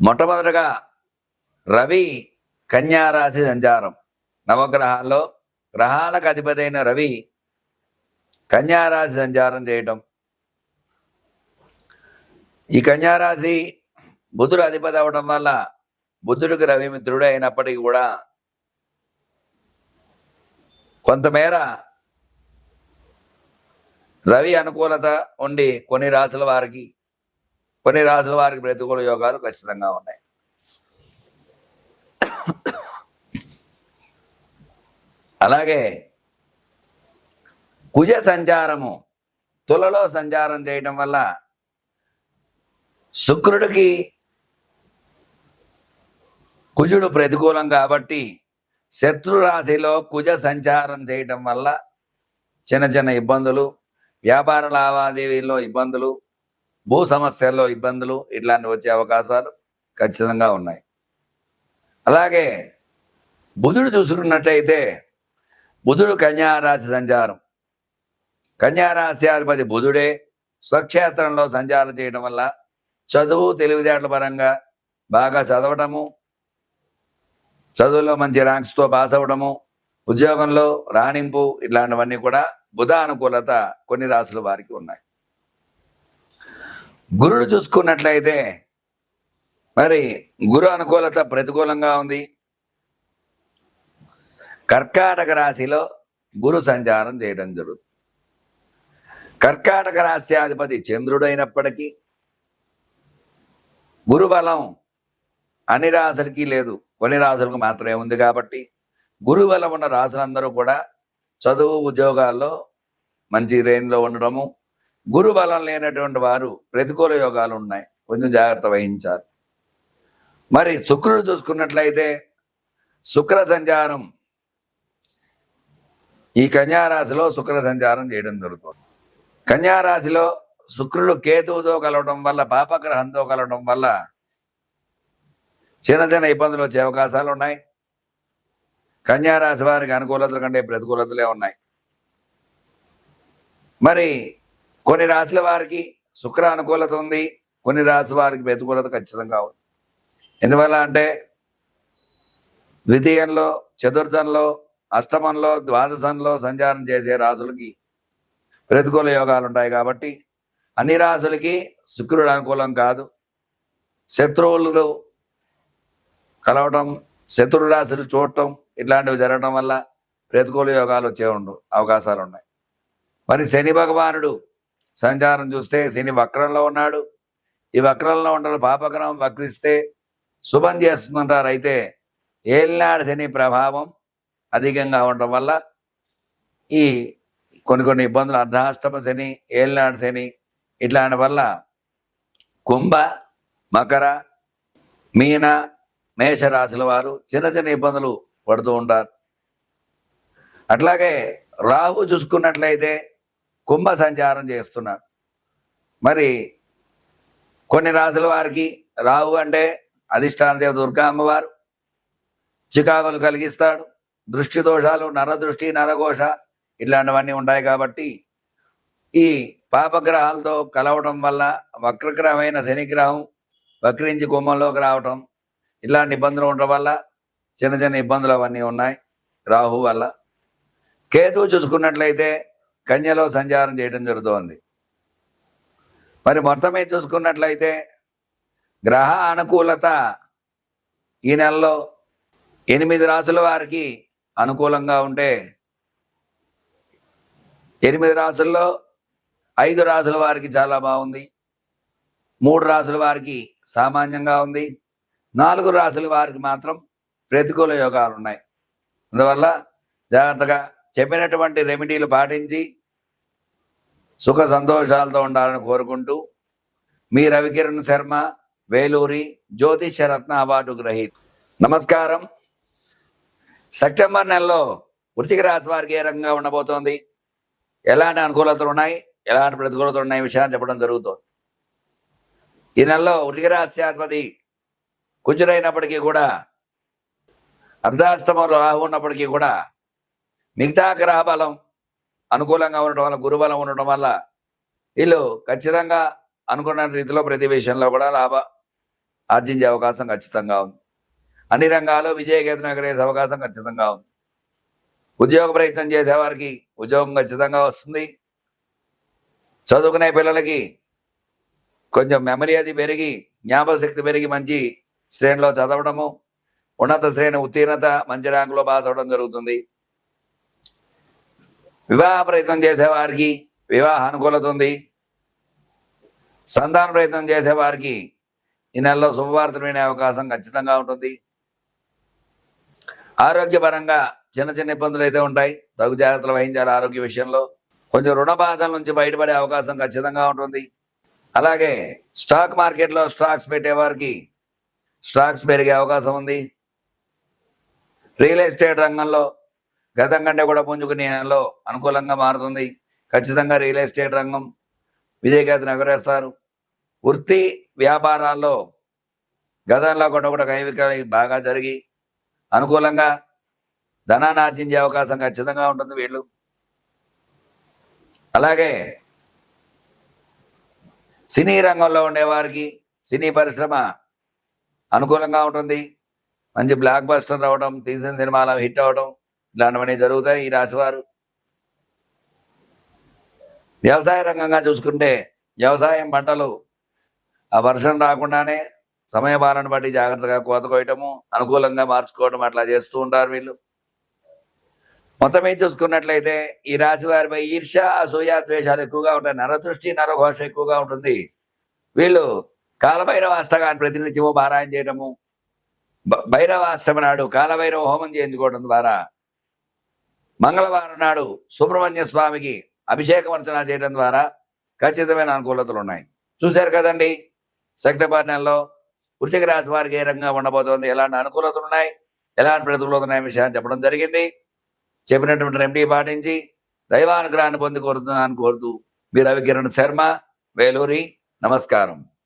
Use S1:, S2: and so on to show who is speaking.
S1: మొట్టమొదటగా రవి కన్యారాశి సంచారం. నవగ్రహాల్లో గ్రహాలకు అధిపతైన రవి కన్యారాశి సంచారం చేయటం. ఈ కన్యారాశి బుధుడు అధిపతి అవడం వల్ల బుద్ధుడికి రవి మిత్రుడు అయినప్పటికీ కూడా కొంతమేర రవి అనుకూలత ఉండి కొన్ని రాశుల వారికి కొన్ని రాసుల వారికి ప్రతికూల యోగాలు ఖచ్చితంగా ఉన్నాయి. అలాగే కుజ సంచారము తులలో సంచారం చేయటం వల్ల శుక్రుడికి కుజుడు ప్రతికూలం కాబట్టి శత్రు రాశిలో కుజ సంచారం చేయటం వల్ల చిన్న చిన్న ఇబ్బందులు వ్యాపార లావాదేవీల్లో ఇబ్బందులు భూ సమస్యల్లో ఇబ్బందులు ఇట్లాంటివి వచ్చే అవకాశాలు ఖచ్చితంగా ఉన్నాయి. అలాగే బుధుడు చూసుకున్నట్టయితే బుధుడు కన్యారాశి సంచారం. కన్యారాశ్యాధిపతి బుధుడే స్వక్షేత్రంలో సంచారం చేయడం వల్ల చదువు తెలివితేటల పరంగా బాగా చదవటము చదువులో మంచి ర్యాంక్స్తో పాస్ అవ్వడము ఉద్యోగంలో రాణింపు ఇట్లాంటివన్నీ కూడా బుధ అనుకూలత కొన్ని రాశులు వారికి ఉన్నాయి. గురుడు చూసుకున్నట్లయితే మరి గురు అనుకూలత ప్రతికూలంగా ఉంది. కర్కాటక రాశిలో గురు సంచారం చేయడం జరుగుతుంది. కర్కాటక రాశ్యాధిపతి చంద్రుడైనప్పటికీ గురు బలం అన్ని రాశులకి లేదు. కొన్ని రాశులకు మాత్రమే ఉంది కాబట్టి గురు బలం ఉన్న రాశులందరూ కూడా చదువు ఉద్యోగాల్లో మంచి రేంజ్లో ఉండడము గురు బలం లేనటువంటి వారు ప్రతికూల యోగాలు ఉన్నాయి. కొంచెం జాగ్రత్త వహించాలి. మరి శుక్రుడు చూసుకున్నట్లయితే శుక్ర సంచారం ఈ కన్యారాశిలో శుక్ర సంచారం చేయడం జరుగుతుంది. కన్యారాశిలో శుక్రుడు కేతువుతో కలవడం వల్ల పాపగ్రహంతో కలవడం వల్ల చిన్న చిన్న ఇబ్బందులు వచ్చే అవకాశాలు ఉన్నాయి. కన్యారాశి వారికి అనుకూలతల కంటే ప్రతికూలతలే ఉన్నాయి. మరి కొన్ని రాశుల వారికి శుక్ర అనుకూలత ఉంది కొన్ని రాశి వారికి ప్రతికూలత ఖచ్చితంగా ఉంది. ఎందువల్ల అంటే ద్వితీయంలో చతుర్థంలో అష్టమంలో ద్వాదశంలో సంచారం చేసే రాశులకి ప్రతికూల యోగాలు ఉంటాయి కాబట్టి అన్ని రాశులకి శుక్రుడు అనుకూలం కాదు. శత్రువులు కలవటం శత్రు రాశులు చూడటం ఇట్లాంటివి జరగడం వల్ల ప్రతికూల యోగాలు వచ్చే ఉండు అవకాశాలు ఉన్నాయి. మరి శని భగవానుడు సంచారం చూస్తే శని వక్రంలో ఉన్నాడు. ఈ వక్రంలో ఉండడం పాపగ్రహం వక్రిస్తే శుభం చేస్తుందంటారు. అయితే ఏలినాడు శని ప్రభావం అధికంగా ఉండటం వల్ల ఈ కొన్ని కొన్ని ఇబ్బందులు అర్ధాష్టమ శని ఏలినాడు శని ఇట్లాంటి వల్ల కుంభ మకర మీన మేషరాశుల వారు చిన్న చిన్న ఇబ్బందులు పడుతూ ఉంటారు. అట్లాగే రాహు చూసుకున్నట్లయితే కుంభ సంచారం చేస్తున్నాడు మరి కొన్ని రాశుల వారికి రాహు అంటే అధిష్టాన దేవ దుర్గా అమ్మవారు చికాకులు కలిగిస్తాడు. దృష్టి దోషాలు నరదృష్టి నరఘోష ఇలాంటివన్నీ ఉంటాయి కాబట్టి ఈ పాపగ్రహాలతో కలవడం వల్ల వక్రగ్రహమైన శనిగ్రహం వక్రించి కుంభంలోకి రావటం ఇలాంటి ఇబ్బందులు ఉండడం వల్ల చిన్న చిన్న ఇబ్బందులు అవన్నీ ఉన్నాయి రాహు వల్ల. కేతువు చూసుకున్నట్లయితే కన్యలో సంచారం చేయడం జరుగుతోంది. మరి మొత్తమే చూసుకున్నట్లయితే గ్రహ అనుకూలత ఈ నెలలో ఎనిమిది రాసుల వారికి అనుకూలంగా ఉంటే ఎనిమిది రాసుల్లో ఐదు రాసుల వారికి చాలా బాగుంది. మూడు రాసుల వారికి సామాన్యంగా ఉంది. నాలుగు రాసుల వారికి మాత్రం ప్రతికూల యోగాలు ఉన్నాయి. అందువల్ల జాగ్రత్తగా చెప్పినటువంటి రెమెడీలు పాటించి సుఖ సంతోషాలతో ఉండాలని కోరుకుంటూ మీ రవికిరణ్ శర్మ వేలూరి జ్యోతిష రత్న అవార్డు గ్రహీత. నమస్కారం. సెప్టెంబర్ నెలలో వృత్తిక రాశి వారికి ఏ రకంగా ఉండబోతోంది? ఎలాంటి అనుకూలతలు ఉన్నాయి? ఎలాంటి ప్రతికూలతలు ఉన్నాయి? విషయాన్ని చెప్పడం జరుగుతుంది. ఈ నెలలో వృత్తిక రాశ్యాధిపతి కుజులైనప్పటికీ కూడా అర్ధాష్టమంలో రాహు ఉన్నప్పటికీ కూడా మిగతా గ్రహ బలం అనుకూలంగా ఉండటం వల్ల గురుబలం ఉండటం వల్ల వీళ్ళు ఖచ్చితంగా అనుకున్న రీతిలో ప్రతి విషయంలో కూడా లాభ ఆర్జించే అవకాశం ఖచ్చితంగా ఉంది. అన్ని రంగాల్లో విజయకేతనం ఎగరేసే అవకాశం ఖచ్చితంగా ఉంది. ఉద్యోగ ప్రయత్నం చేసేవారికి ఉద్యోగం ఖచ్చితంగా వస్తుంది. చదువుకునే పిల్లలకి కొంచెం మెమరీ అది పెరిగి జ్ఞాపక శక్తి పెరిగి మంచి శ్రేణిలో చదవడము ఉన్నత శ్రేణి ఉత్తీర్ణత మంచి ర్యాంకులో పాస్ అవడం జరుగుతుంది. వివాహ ప్రయత్నం చేసేవారికి వివాహ అనుకూలత ఉంది. సంతాన ప్రయత్నం చేసేవారికి ఈ నెలలో శుభవార్తలు వినే అవకాశం ఖచ్చితంగా ఉంటుంది. ఆరోగ్యపరంగా చిన్న చిన్న ఇబ్బందులు అయితే ఉంటాయి. తగు జాగ్రత్తలు వహించాలి ఆరోగ్య విషయంలో. కొంచెం రుణ బాధల నుంచి బయటపడే అవకాశం ఖచ్చితంగా ఉంటుంది. అలాగే స్టాక్ మార్కెట్లో స్టాక్స్ పెట్టేవారికి స్టాక్స్ పెరిగే అవకాశం ఉంది. రియల్ ఎస్టేట్ రంగంలో గతం కంటే కూడా పుంజుకునే నెలలో అనుకూలంగా మారుతుంది. ఖచ్చితంగా రియల్ ఎస్టేట్ రంగం విజయకేతను ఎగరేస్తారు. వృత్తి వ్యాపారాల్లో గతంలో కూడా కూడా కైవికాలు బాగా జరిగి అనుకూలంగా ధనాన్ని ఆర్జించే అవకాశం ఖచ్చితంగా ఉంటుంది వీళ్ళు. అలాగే సినీ రంగంలో ఉండేవారికి సినీ పరిశ్రమ అనుకూలంగా ఉంటుంది. మంచి బ్లాక్ బస్టర్ రావడం తీసిన సినిమాలు హిట్ అవడం ఇలాంటివన్నీ జరుగుతాయి ఈ రాశివారు. వ్యవసాయ రంగంగా చూసుకుంటే వ్యవసాయం పంటలు ఆ వర్షం రాకుండానే సమయపాలన బట్టి జాగ్రత్తగా కోత కోయటము అనుకూలంగా మార్చుకోవటం అట్లా చేస్తూ ఉంటారు వీళ్ళు. మొత్తం మీద చూసుకున్నట్లయితే ఈ రాశి వారిపై ఈర్ష్య అసూయ ద్వేషాలు ఎక్కువగా ఉంటాయి. నరదృష్టి నరఘోష ఎక్కువగా ఉంటుంది. వీళ్ళు కాలభైరవ అష్టకాన్ని ప్రతినిత్యము పారాయణ చేయటము భైరవ అష్టమి నాడు కాలభైరవ హోమం చేయించుకోవడం ద్వారా మంగళవారం నాడు సుబ్రహ్మణ్య స్వామికి అభిషేక అర్చన చేయడం ద్వారా ఖచ్చితమైన అనుకూలతలు ఉన్నాయి. చూశారు కదండి? సెప్టెంబర్ నెలలో వృశ్చిక రాశి వారికి ఏ రకంగా ఉండబోతోంది? ఎలాంటి అనుకూలతలు ఉన్నాయి? ఎలాంటి ప్రతికూలతలు ఉన్నాయి విషయాన్ని చెప్పడం జరిగింది. చెప్పినటువంటి రెమెడీ పాటించి దైవానుగ్రహాన్ని పొంది కోరుతున్నాను కోరుతూ మీరు అవికిరణ్ శర్మ వేలూరి నమస్కారం.